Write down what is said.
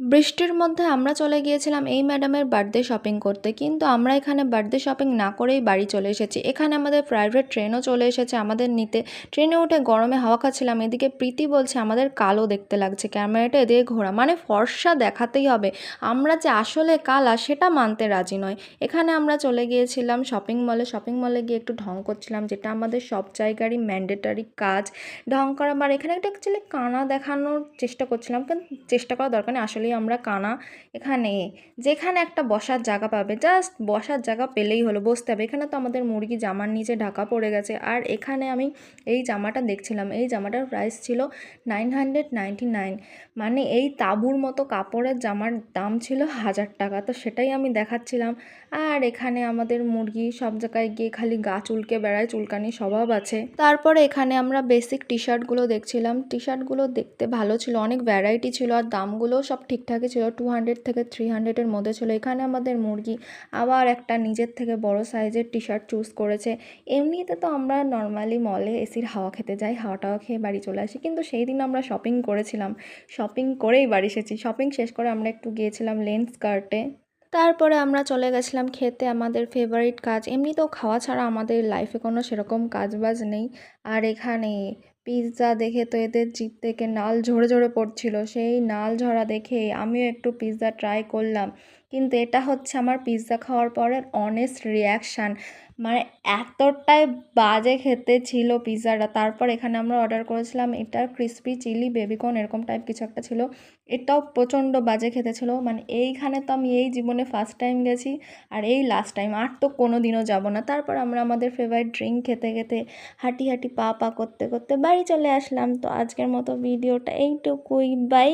বৃষ্টির মধ্যে আমরা চলে গিয়েছিলাম এই ম্যাডামের বার্থডে শপিং করতে, কিন্তু আমরা এখানে বার্থডে শপিং না করেই বাড়ি চলে এসেছি। এখানে আমাদের প্রাইভেট ট্রেনও চলে এসেছে, আমাদের নিতে। ট্রেনে উঠে গরমে হাওয়া খাচ্ছিলাম, এদিকে প্রীতি বলছে আমাদের কালো দেখতে লাগছে, ক্যামেরাটা এদিকে ঘোরা। মানে ফর্সা দেখাতেই হবে। আমরা যে আসলে কালা সেটা মানতে রাজি নয়। এখানে আমরা চলে গিয়েছিলাম শপিং মলে শপিং মলে গিয়ে একটু ঢং করছিলাম, যেটা আমাদের সব জায়গারই ম্যান্ডেটারি কাজ। ঢং করা আর এখানে একটা অ্যাকচুয়ালি কানা দেখানোর চেষ্টা করছিলাম, কিন্তু চেষ্টা করা দরকার নেই। আসলেই আমরা কানা এখানে। যেখানে একটা বসার জায়গা পাবে জাস্ট বসার জায়গা পেলেই হলো, বসতে হবে। এখানে তো আমাদের মুরগি জামার নিচে ঢাকা পড়ে গেছে। আর এখানে আমি এই জামাটা দেখছিলাম, এই জামাটার প্রাইস ছিল নাইন মানে এই তাঁবুর মতো কাপড়ের জামার দাম ছিল হাজার টাকা, তো সেটাই আমি দেখাচ্ছিলাম। আর এখানে আমাদের মুরগি সব জায়গায় গিয়ে খালি গা চুলকে বেড়ায়, চুলকানি স্বভাব আছে। তারপরে এখানে আমরা বেসিক টি শার্টগুলো দেখছিলাম। টি শার্টগুলো দেখতে ভালো ছিল, অনেক ভ্যারাইটি ছিল, আর দামগুলোও সব ঠিকঠাকই ছিল টু হান্ড্রেড থেকে থ্রি হান্ড্রেডের মধ্যে ছিল। এখানে আমাদের মুরগি আবার একটা নিজের থেকে বড় সাইজের টি শার্ট চুজ করেছে। এমনিতে তো আমরা নর্মালি মলে এসির হাওয়া খেতে যাই হাওয়া টাওয়া খেয়ে বাড়ি চলে আসি। কিন্তু সেই দিন আমরা শপিং করেছিলাম। শপিং করেই বাড়ি এসেছি। শপিং শেষ করে আমরা একটু গিয়েছিলাম লেন্স কার্টে তারপরে আমরা চলে গেছিলাম খেতে। আমাদের ফেভারিট কাজ। এমনিতেও খাওয়া ছাড়া আমাদের লাইফে কোনো সেরকম কাজ বাজ নেই। আর এখানে পিৎজা দেখে তো এদের জিভ থেকে নাল ঝরে ঝরে পড়ছিল। সেই নাল ঝরা দেখে আমিও একটু পিৎজা ট্রাই করলাম। কিন্তু এটা হচ্ছে আমার পিৎজা খাওয়ার পরের অনেস্ট রিয়াকশান মানে এতটাই বাজে খেতে ছিল পিৎজাটা। তারপর এখানে আমরা অর্ডার করেছিলাম এটা ক্রিসপি চিলি বেবিকর্ন এরকম টাইপ কিছু একটা ছিল। এটাও প্রচণ্ড বাজে খেতে ছিল। মানে এইখানে তো আমি এই জীবনে ফার্স্ট টাইম গেছি আর এই লাস্ট টাইম আর তো কোনো দিনও যাব না। তারপর আমরা আমাদের ফেভারিট ড্রিঙ্ক খেতে খেতে হাঁটি হাঁটি পা পা করতে করতে বাড়ি চলে আসলাম। তো আজকের মতো ভিডিওটা এইটুকুই। বাই